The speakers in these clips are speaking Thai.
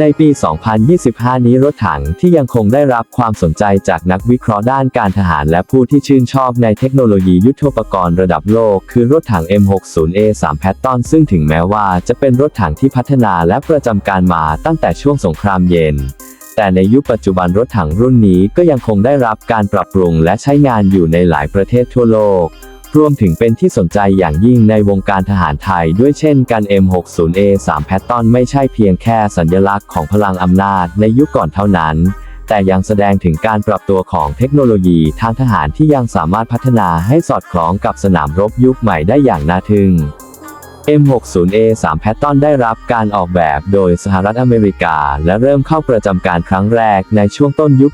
ในปี 2025 นี้รถถังที่ยังคงได้รับความสนใจจากนักวิเคราะห์ด้านการทหารและผู้ที่ชื่นชอบในเทคโนโลยียุทโธปกรณ์ระดับโลก คือรถถัง M60A3 Patton ซึ่งถึงแม้ว่าจะเป็นรถถังที่พัฒนาและประจำการมาตั้งแต่ช่วงสงครามเย็น แต่ในยุคปัจจุบันรถถังรุ่นนี้ก็ยังคงได้รับการปรับปรุงและใช้งานอยู่ในหลายประเทศทั่วโลก รวมถึงเป็นที่สนใจอย่างยิ่งในวงการทหารไทยด้วยเช่นกัน M60A3 Patton ไม่ใช่เพียงแค่สัญลักษณ์ของพลังอำนาจในยุคก่อนเท่านั้น แต่ยังแสดงถึงการปรับตัวของเทคโนโลยีทางทหารที่ยังสามารถพัฒนาให้สอดคล้องกับสนามรบยุคใหม่ได้อย่างน่าทึ่ง M60A3 Patton ได้รับการออกแบบโดยสหรัฐอเมริกา และเริ่มเข้าประจำการครั้งแรกในช่วงต้นยุค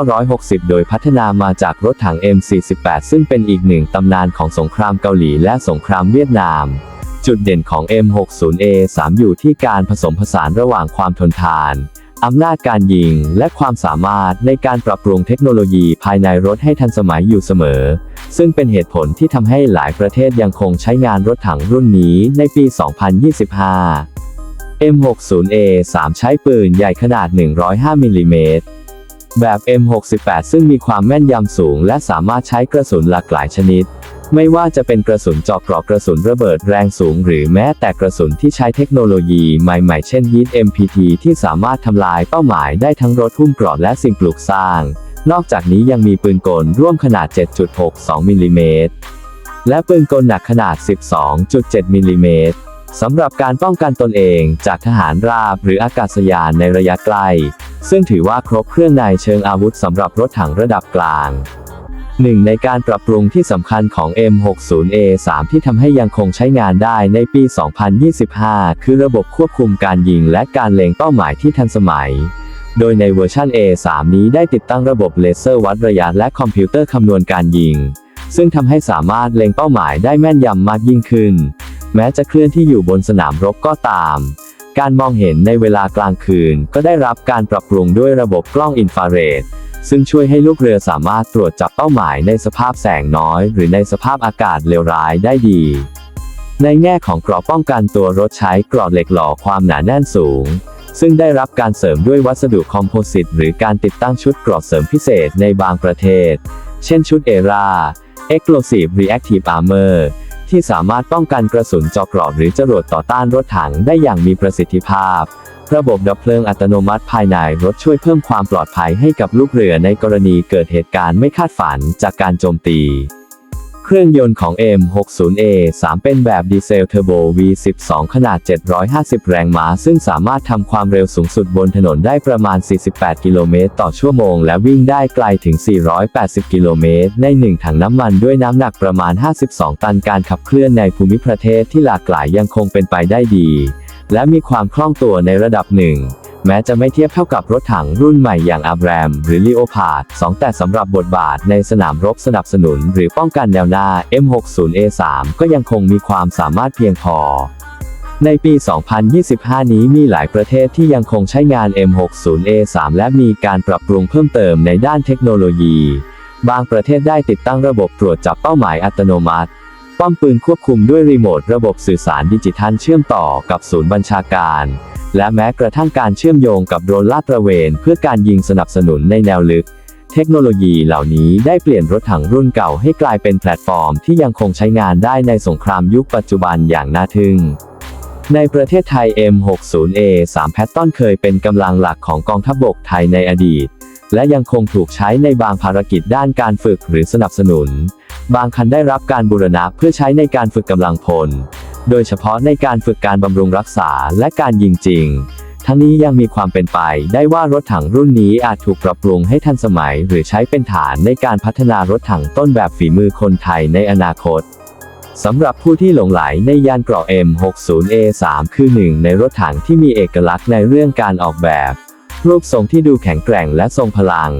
1960 โดยพัฒนามาจากรถถัง M48 ซึ่งเป็นอีกหนึ่งตำนานของสงครามเกาหลีและสงครามเวียดนาม จุดเด่นของ M60A3 อยู่ที่การผสมผสานระหว่างความทนทาน อำนาจการยิงและความสามารถในการปรับปรุงเทคโนโลยีภายในรถให้ทันสมัยอยู่เสมอ ซึ่งเป็นเหตุผลที่ทำให้หลายประเทศยังคงใช้งานรถถังรุ่นนี้ในปี 2025 M60A3 ใช้ปืนใหญ่ขนาด 105มิลลิเมตรแบบ M68 ซึ่งมีความแม่นยำสูงและสามารถใช้กระสุนหลากหลายชนิด ไม่ว่าจะเป็นกระสุนเจาะเกราะกระสุนระเบิดแรงสูง หรือแม้แต่กระสุนที่ใช้เทคโนโลยีใหม่ๆ เช่น Heat MPT ที่สามารถทำลายเป้าหมายได้ทั้งรถหุ้มเกราะและสิ่งปลูกสร้าง นอกจากนี้ยังมีปืนกลร่วมขนาด 7.62 มิลลิเมตร และปืนกลหนักขนาด 12.7 มิลลิเมตรสำหรับการป้องกันตนเองจากทหารราบหรืออากาศยานในระยะใกล ซึ่งถือว่าครบเครื่องในเชิงอาวุธสำหรับรถถังระดับกลาง หนึ่งในการปรับปรุงที่สำคัญของ M60A3 ที่ทำให้ยังคงใช้งานได้ในปี 2025 คือระบบควบคุมการยิงและการเล็งเป้าหมายที่ทันสมัย โดยในเวอร์ชัน A3 นี้ได้ติดตั้งระบบเลเซอร์วัดระยะและคอมพิวเตอร์คำนวณการยิง ซึ่งทำให้สามารถเล็งเป้าหมายได้แม่นยำมากยิ่งขึ้น แม้จะเคลื่อนที่อยู่บนสนามรบก็ตาม การมองเห็นในเวลากลางคืนก็ได้รับการปรับปรุงด้วยระบบกล้องอินฟราเรด ซึ่งช่วยให้ลูกเรือสามารถตรวจจับเป้าหมายในสภาพแสงน้อย หรือในสภาพอากาศเลวร้ายได้ดี ในแง่ของเกราะป้องกันตัวรถใช้เกราะเหล็กหล่อความหนาแน่นสูง ซึ่งได้รับการเสริมด้วยวัสดุคอมโพสิตหรือการติดตั้งชุดเกราะเสริมพิเศษในบางประเทศ เช่นชุดเอรา Explosive Reactive Armor ที่สามารถป้องกันกระสุนเจาะเกราะหรือจรวดต่อต้านรถถังได้อย่างมีประสิทธิภาพ ระบบดับเพลิงอัตโนมัติภายในรถช่วยเพิ่มความปลอดภัยให้กับลูกเรือในกรณีเกิดเหตุการณ์ไม่คาดฝันจากการโจมตี เครื่องยนต์ของ M60A3 เป็นแบบดีเซลเทอร์โบ V12 ขนาด 750 แรงม้า ซึ่งสามารถทำความเร็วสูงสุดบนถนนได้ประมาณ 48 กิโลเมตรต่อชั่วโมง และวิ่งได้ไกลถึง 480 กิโลเมตร ในหนึ่งถังน้ำมันด้วยน้ำหนักประมาณ 52 ตันการขับเคลื่อนในภูมิประเทศที่หลากหลายยังคงเป็นไปได้ดี และมีความคล่องตัวในระดับหนึ่ง แม้จะไม่เทียบเท่ากับรถถังรุ่นใหม่อย่างอับแรม หรือลีโอพาด2แต่สำหรับบทบาทในสนามรบสนับสนุน หรือป้องกันแนวหน้า M60A3 ก็ยังคงมีความสามารถเพียงพอในปี 2025 นี้มีหลายประเทศที่ยังคงใช้งาน M60A3 และมีการปรับปรุงเพิ่มเติมในด้านเทคโนโลยี บางประเทศได้ติดตั้งระบบตรวจจับเป้าหมายอัตโนมัติ ป้อมปืนควบคุมด้วยรีโมทระบบสื่อสารดิจิทัลเชื่อมต่อกับศูนย์บัญชาการ และแม้กระทั่งการเชื่อมโยงกับโดรนลาดตระเวน เพื่อการยิงสนับสนุนในแนวลึก เทคโนโลยีเหล่านี้ได้เปลี่ยนรถถังรุ่นเก่าให้กลายเป็นแพลตฟอร์มที่ยังคงใช้งานได้ในสงครามยุคปัจจุบันอย่างน่าทึ่งในประเทศไทย M60A3 Patton เคยเป็นกำลังหลักของกองทัพบกไทยในอดีต และยังคงถูกใช้ในบางภารกิจด้านการฝึกหรือสนับสนุน บางคันได้รับการบูรณะเพื่อใช้ในการฝึกกำลังพล โดยเฉพาะในการฝึกการบำรุงรักษาและการยิงจริง ทั้งนี้ยังมีความเป็นไปได้ว่ารถถังรุ่นนี้อาจถูกปรับปรุงให้ทันสมัย หรือใช้เป็นฐานในการพัฒนารถถังต้นแบบฝีมือคนไทยในอนาคตสำหรับผู้ที่หลงไหลในยานเกราะ M60A3 คือหนึ่งในรถถังที่มีเอกลักษณ์ในเรื่องการออกแบบ รูปทรงที่ดูแข็งแกร่งและทรงพลัง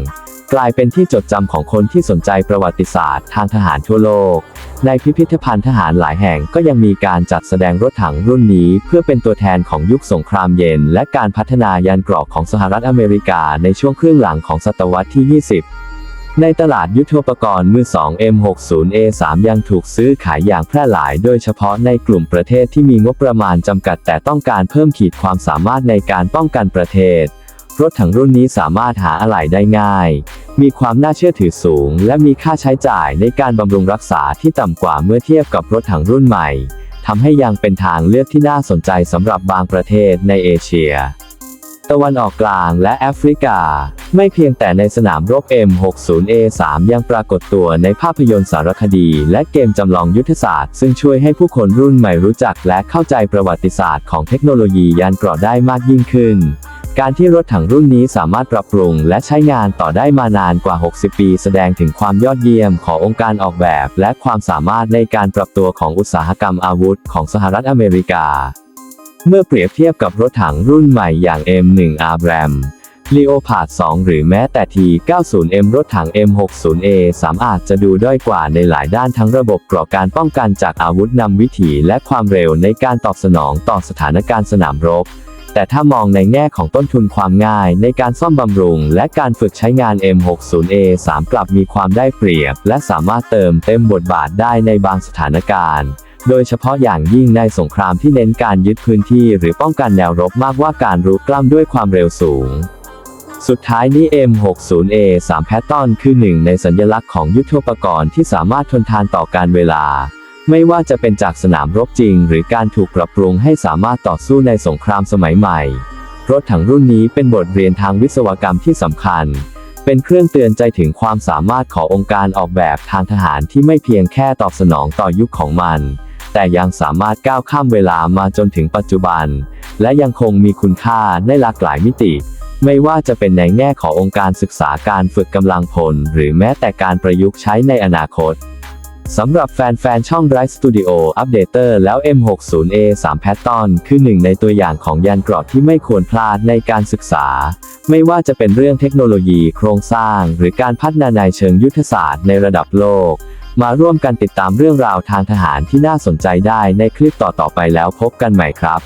กลายเป็นที่จดจำของคนที่สนใจประวัติศาสตร์ทางทหารทั่วโลก ในพิพิธภัณฑ์ทหารหลายแห่งก็ยังมีการจัดแสดงรถถังรุ่นนี้ เพื่อเป็นตัวแทนของยุคสงครามเย็น และการพัฒนายานเกราะของสหรัฐอเมริกาในช่วงครึ่งหลังของศตวรรษที่ 20ในตลาดยุทโธปกรณ์มือ 2 M60A3 ยังถูกซื้อขายอย่างแพร่หลาย โดยเฉพาะในกลุ่มประเทศที่มีงบประมาณจำกัดแต่ต้องการเพิ่มขีดความสามารถในการป้องกันประเทศ รถถังรุ่นนี้สามารถหาอะไหล่ได้ง่าย มีความน่าเชื่อถือสูง และมีค่าใช้จ่ายในการบำรุงรักษาที่ต่ำกว่าเมื่อเทียบกับรถถังรุ่นใหม่ทำให้ยังเป็นทางเลือกที่น่าสนใจสำหรับบางประเทศในเอเชีย ตะวันออกกลางและแอฟริกา ไม่เพียงแต่ในสนามรบ M60A3 ยังปรากฏตัวในภาพยนตร์สารคดี และเกมจำลองยุทธศาสตร์ ซึ่งช่วยให้ผู้คนรุ่นใหม่รู้จักและเข้าใจประวัติศาสตร์ของเทคโนโลยียานเกราะได้มากยิ่งขึ้น การที่รถถังรุ่นนี้สามารถปรับปรุงและใช้งานต่อได้มานานกว่า 60 ปี แสดงถึงความยอดเยี่ยมขององค์การออกแบบ และความสามารถในการปรับตัวของอุตสาหกรรมอาวุธของสหรัฐอเมริกา เมื่อเปรียบเทียบกับรถถังรุ่นใหม่อย่าง M1 Abram Leopard 2หรือแม้แต่ T90M รถถัง M60A3 อาจจะดูด้อยกว่าในหลายด้านทั้งระบบกรอบการป้องกันจากอาวุธนำวิถีและความเร็วในการตอบสนองต่อสถานการณ์สนามรบ แต่ถ้ามองในแง่ของต้นทุนความง่ายในการซ่อมบำรุง และการฝึกใช้งาน M60A3 กลับมีความได้เปรียบ และสามารถเติมเต็มบทบาทได้ในบางสถานการณ์ โดยเฉพาะอย่างยิ่งในสงครามที่เน้นการยึดพื้นที่หรือป้องกันแนวรบมากกว่าการรุกกล้ำด้วยความเร็วสูงสุดท้ายนี้ M60A3 แพตตอนคือหนึ่งในสัญลักษณ์ของยุทโธปกรณ์ที่สามารถทนทานต่อการเวลา ไม่ว่าจะเป็นจากสนามรบจริง หรือการถูกปรับปรุงให้สามารถต่อสู้ในสงครามสมัยใหม่ รถถังรุ่นนี้เป็นบทเรียนทางวิศวกรรมที่สำคัญ เป็นเครื่องเตือนใจถึงความสามารถขององค์การออกแบบทางทหารที่ไม่เพียงแค่ตอบสนองต่อยุคของมัน แต่ยังสามารถก้าวข้ามเวลามาจนถึงปัจจุบัน และยังคงมีคุณค่าในหลากหลายมิติ ไม่ว่าจะเป็นในแง่ขององค์การศึกษาการฝึกกำลังพล หรือแม้แต่การประยุกต์ใช้ในอนาคต สำหรับแฟนๆ ช่อง Bright Studio Updater แล้ว M60A3 Patton คือหนึ่งในตัวอย่างของยานเกราะที่ไม่ควรพลาดในการศึกษา ไม่ว่าจะเป็นเรื่องเทคโนโลยีโครงสร้าง หรือการพัฒนาในเชิงยุทธศาสตร์ในระดับโลก มาร่วมกันติดตามเรื่องราวทางทหารที่น่าสนใจได้ในคลิปต่อๆไปแล้วพบกันใหม่ครับ